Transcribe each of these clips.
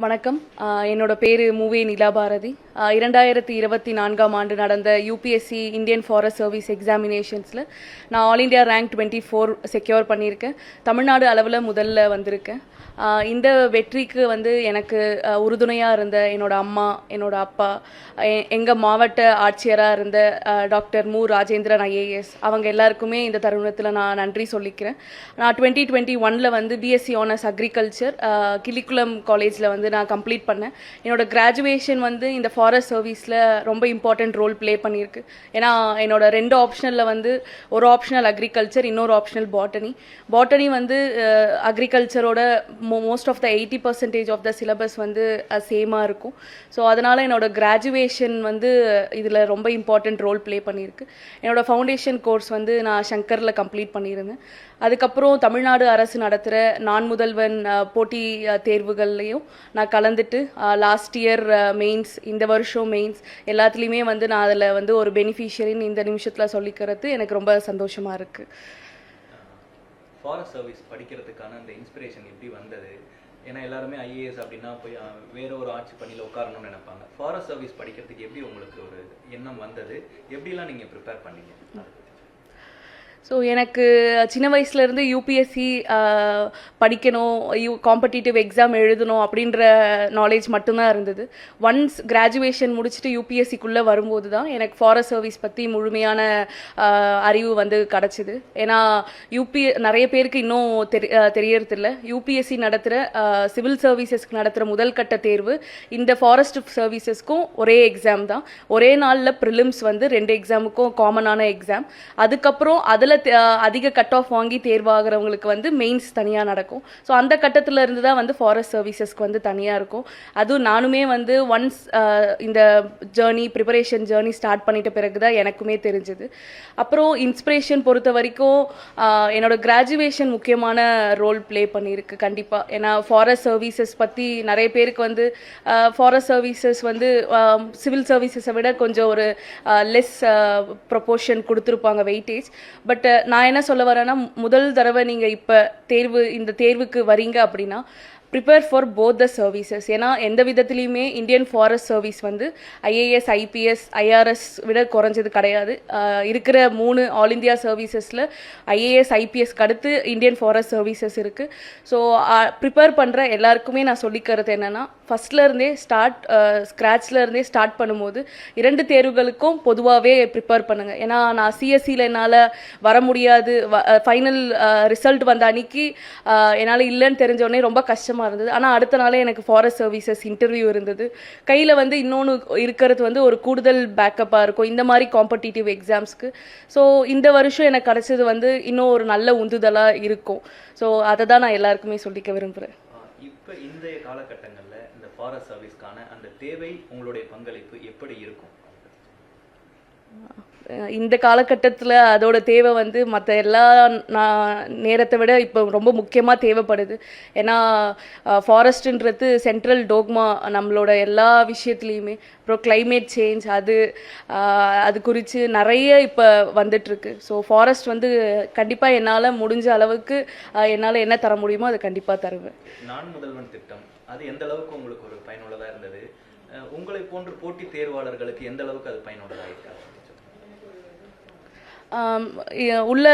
வணக்கம். என்னோட பேர் மூவே நிலாபாரதி. பாரதி இரண்டாயிரத்தி இருபத்தி நான்காம் ஆண்டு நடந்த யூபிஎஸ்சி இந்தியன் ஃபாரஸ்ட் சர்வீஸ் எக்ஸாமினேஷன்ஸில் நான் all India rank twenty four secure பண்ணியிருக்கேன். தமிழ்நாடு அளவில் முதல்ல வந்திருக்கேன். இந்த வெற்றிக்கு வந்து எனக்கு உறுதுணையாக இருந்த என்னோட அம்மா என்னோட அப்பா எ- மாவட்ட ஆட்சியராக இருந்த டாக்டர் மு. ராஜேந்திரன் ஐஏஎஸ் அவங்க எல்லாருக்குமே இந்த தருணத்தில் நான் நன்றி சொல்லிக்கிறேன். நான் டுவெண்ட்டி டுவெண்ட்டி ஒனில் வந்து பிஎஸ்சி ஆனர்ஸ் அக்ரிகல்ச்சர் கிளிக்குளம் காலேஜில் வந்து நான் கம்ப்ளீட் பண்ணேன். என்னோட கிராஜுவேஷன் வந்து இந்த ஃபாரஸ்ட் சர்வீஸில் ரொம்ப இம்பார்ட்டன்ட் ரோல் ப்ளே பண்ணியிருக்கு. ஏன்னா என்னோட ரெண்டு ஆப்ஷனில் வந்து ஒரு ஆப்ஷனல் அக்ரிகல்ச்சர் இன்னொரு ஆப்ஷனல் பாட்டனி பாட்டனி வந்து அக்ரிகல்ச்சரோட most of the eighty percentage of the syllabus வந்து சேமாக இருக்கும். ஸோ அதனால் என்னோட கிராஜுவேஷன் வந்து இதில் ரொம்ப இம்பார்ட்டன்ட் ரோல் ப்ளே பண்ணியிருக்கு. என்னோட ஃபவுண்டேஷன் கோர்ஸ் வந்து நான் சங்கரில் கம்ப்ளீட் பண்ணியிருந்தேன். அதுக்கப்புறம் தமிழ்நாடு அரசு நடத்துகிற நான் முதல்வன் போட்டி தேர்வுகள்லையும் நான் கலந்துட்டு லாஸ்ட் இயர் மெயின்ஸ் இந்த வருஷம் மெயின்ஸ் எல்லாத்துலேயுமே வந்து நான் அதில் வந்து ஒரு பெனிஃபிஷியரின்னு இந்த நிமிஷத்தில் சொல்லிக்கிறது எனக்கு ரொம்ப சந்தோஷமாக இருக்குது ஃபாரஸ்ட் சர்வீஸ் படிக்கிறதுக்கான அந்த இன்ஸ்பிரேஷன் எப்படி வந்தது? ஏன்னா எல்லாருமே ஐஏஎஸ் அப்படின்னா போய் வேற ஒரு ஆட்சி பணியில் உட்காரணும்னு நினைப்பாங்க. ஃபாரஸ்ட் சர்வீஸ் படிக்கிறதுக்கு எப்படி உங்களுக்கு ஒரு எண்ணம் வந்தது? எப்படிலாம் நீங்கள் ப்ரிப்பேர் பண்ணீங்க? ஸோ எனக்கு சின்ன வயசுலேருந்து யூபிஎஸ்சி படிக்கணும் யூ காம்படிட்டிவ் எக்ஸாம் எழுதணும் அப்படின்ற நாலேஜ் மட்டும்தான் இருந்தது. ஒன்ஸ் கிராஜுவேஷன் முடிச்சுட்டு யூபிஎஸ்சிக்குள்ளே வரும்போது தான் எனக்கு ஃபாரஸ்ட் சர்வீஸ் பற்றி முழுமையான அறிவு வந்து கிடச்சிது. ஏன்னா யூபி நிறைய பேருக்கு இன்னும் தெரி தெரியறதில்ல. யூபிஎஸ்சி நடத்துகிற சிவில் சர்வீசஸ்க்கு நடத்துகிற முதல் கட்ட தேர்வு இந்த ஃபாரஸ்ட் சர்வீசஸ்க்கும் ஒரே எக்ஸாம் தான். ஒரே நாளில் ப்ரிலிம்ஸ் வந்து ரெண்டு எக்ஸாமுக்கும் காமனான எக்ஸாம் அதுக்கப்புறம் அதில் அதிக கட் ஆஃப் வாங்கி தேர்வாகிறவங்களுக்கு வந்து மெயின்ஸ் தனியாக நடக்கும். ஸோ அந்த கட்டத்தில் இருந்து தான் வந்து ஃபாரஸ்ட் சர்வீசஸ்க்கு வந்து தனியாக இருக்கும். அதுவும் நானுமே வந்து ஒன்ஸ் இந்த ஜேர்னி ப்ரிப்பரேஷன் ஜேர்னி ஸ்டார்ட் பண்ணிட்ட பிறகு தான் எனக்குமே தெரிஞ்சது. அப்புறம் இன்ஸ்பிரேஷன் பொறுத்த வரைக்கும் என்னோட கிராஜுவேஷன் முக்கியமான ரோல் ப்ளே பண்ணியிருக்கு கண்டிப்பாக ஏன்னா ஃபாரஸ்ட் சர்வீசஸ் பற்றி நிறைய பேருக்கு வந்து ஃபாரஸ்ட் சர்வீசஸ் வந்து சிவில் சர்வீசஸை விட கொஞ்சம் ஒரு லெஸ் ப்ரொபோர்ஷன் கொடுத்துருப்பாங்க வெயிட்டேஜ் பட் நான் என்ன சொல்ல வரேன்னா முதல் தடவை நீங்கள் இப்போ தேர்வு இந்த தேர்வுக்கு வரீங்க அப்படின்னா prepare for both the services ஏன்னா எந்த விதத்துலையுமே இந்தியன் ஃபாரஸ்ட் சர்வீஸ் வந்து ஐஏஎஸ் ஐபிஎஸ் ஐஆர்எஸ் விட குறைஞ்சது கிடையாது. இருக்கிற மூணு ஆல் இந்தியா சர்வீசஸில் ஐஏஎஸ் ஐபிஎஸ்க்கு அடுத்து இந்தியன் ஃபாரஸ்ட் சர்வீசஸ் இருக்குது ஸோ ப்ரிப்பேர் பண்ணுற எல்லாருக்குமே நான் சொல்லிக்கிறது என்னென்னா ஃபஸ்ட்லேருந்தே ஸ்டார்ட் ஸ்க்ராட்ச்லேருந்தே ஸ்டார்ட் பண்ணும்போது இரண்டு தேர்வுகளுக்கும் பொதுவாகவே ப்ரிப்பேர் பண்ணுங்கள் ஏன்னா நான் சிஎஸ்சியில் என்னால் வர முடியாது. ஃபைனல் ரிசல்ட் வந்த அன்னைக்கு என்னால் இல்லைன்னு தெரிஞ்சோடனே ரொம்ப கஷ்டமாக இருந்தது. ஆனால் அடுத்த நாளே எனக்கு ஃபாரஸ்ட் சர்வீசஸ் இன்டர்வியூ இருந்தது. கையில் வந்து இன்னொன்று இருக்கிறது வந்து ஒரு கூடுதல் பேக்கப்பாக இருக்கும். இந்த மாதிரி காம்படிட்டிவ் எக்ஸாம்ஸ்க்கு ஸோ இந்த வருஷம் எனக்கு கிடைச்சது வந்து இன்னும் ஒரு நல்ல உந்துதலாக இருக்கும். ஸோ அதை தான் நான் எல்லாருக்குமே சொல்லிக்க விரும்புகிறேன் இப்போ இன்றைய காலகட்டங்களில் இந்த ஃபாரஸ்ட் சர்வீஸ்க்கான அந்த தேவை உங்களுடைய பங்களிப்பு எப்படி இருக்கும்? இந்த காலகட்டத்தில் அதோட தேவை வந்து மற்ற எல்லா நேரத்தை விட இப்போ ரொம்ப முக்கியமாக தேவைப்படுது. ஏன்னா ஃபாரஸ்ட்ன்றது சென்ட்ரல் டோக்மா நம்மளோட எல்லா விஷயத்துலேயுமே. அப்புறம் கிளைமேட் சேஞ்ச் அது அது குறித்து நிறைய இப்போ வந்துட்டுருக்கு. ஸோ ஃபாரஸ்ட் வந்து கண்டிப்பாக என்னால் முடிஞ்ச அளவுக்கு என்னால் என்ன தர முடியுமோ அதை கண்டிப்பாக தருவேன். நான் முதல்வன் திட்டம். அது எந்த அளவுக்கு உங்களுக்கு ஒரு பயனுள்ளதாக இருந்தது? உங்களை போன்ற போட்டி தேர்வாளர்களுக்கு எந்த அளவுக்கு அது பயனுள்ளதாக இருக்கா? உள்ள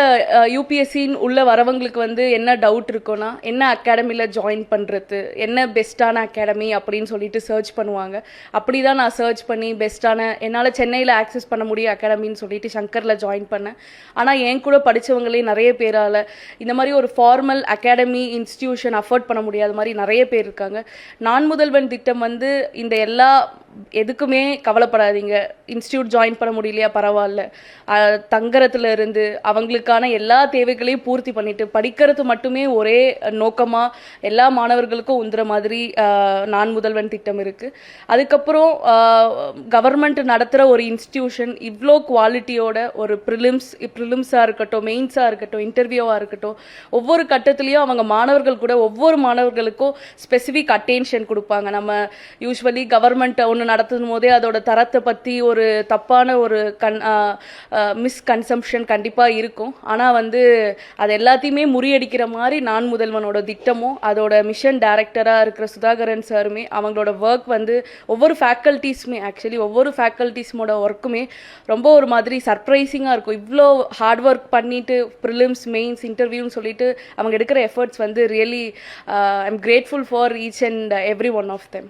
யூபிஎஸ்சின்னு உள்ள வரவங்களுக்கு வந்து என்ன டவுட் இருக்குன்னா என்ன அகாடமியில் ஜாயின் பண்ணுறது என்ன பெஸ்ட்டான அகாடமி அப்படின்னு சொல்லிட்டு சர்ச் பண்ணுவாங்க. அப்படி தான் நான் சர்ச் பண்ணி பெஸ்ட்டான என்னால் சென்னையில் ஆக்சஸ் பண்ண முடியும் அகாடமின்னு சொல்லிட்டு சங்கரில் ஜாயின் பண்ணேன். ஆனால் என் கூட படித்தவங்களே நிறைய பேரால் இந்த மாதிரி ஒரு ஃபார்மல் அகாடமி இன்ஸ்டிடியூஷன் அஃபோர்ட் பண்ண முடியாத மாதிரி நிறைய பேர் இருக்காங்க. நான் முதல்வன் திட்டம் வந்து இந்த எல்லா எதுக்குமே கவலைப்படாதீங்க. இன்ஸ்டியூட் ஜாயின் பண்ண முடியலையா? பரவாயில்ல. தங்குறதுல இருந்து அவங்களுக்கான எல்லா தேவைகளையும் பூர்த்தி பண்ணிட்டு படிக்கிறது மட்டுமே ஒரே நோக்கமாக எல்லா மாணவர்களுக்கும் உந்துற மாதிரி நான் முதல்வன் திட்டம் இருக்குது அதுக்கப்புறம் கவர்மெண்ட் நடத்துகிற ஒரு இன்ஸ்டியூஷன் இவ்வளோ குவாலிட்டியோட ஒரு ப்ரிலிம்ஸ் ப்ரிலிம்ஸாக இருக்கட்டும் மெயின்ஸாக இருக்கட்டும் இன்டர்வியூவாக இருக்கட்டும் ஒவ்வொரு கட்டத்துலேயும் அவங்க மாணவர்கள் கூட ஒவ்வொரு மாணவர்களுக்கும் ஸ்பெசிஃபிக் அட்டென்ஷன் கொடுப்பாங்க. நம்ம யூஸ்வலி கவர்மெண்ட் ஒன்று நடத்தும் போதே அதோட தரத்தை பற்றி ஒரு தப்பான ஒரு கன் மிஸ்கன்சம்ஷன் கண்டிப்பாக இருக்கும். ஆனால் வந்து அது எல்லாத்தையுமே முறியடிக்கிற மாதிரி நான் முதல்வனோட திட்டமும் அதோட மிஷன் டைரக்டராக இருக்கிற சுதாகரன் சாருமே அவங்களோட ஒர்க் வந்து ஒவ்வொரு ஃபேக்கல்ட்டிஸுமே ஆக்சுவலி ஒவ்வொரு ஃபேக்கல்ட்டிஸ்மோட ஒர்க்குமே ரொம்ப ஒரு மாதிரி சர்ப்ரைசிங்காக இருக்கும். இவ்வளோ ஹார்ட் ஒர்க் பண்ணிட்டு ப்ரிலிம்ஸ் மெயின்ஸ் இன்டர்வியூன்னு சொல்லிட்டு அவங்க எடுக்கிற எஃபர்ட்ஸ் வந்து really I am grateful for each and every one of them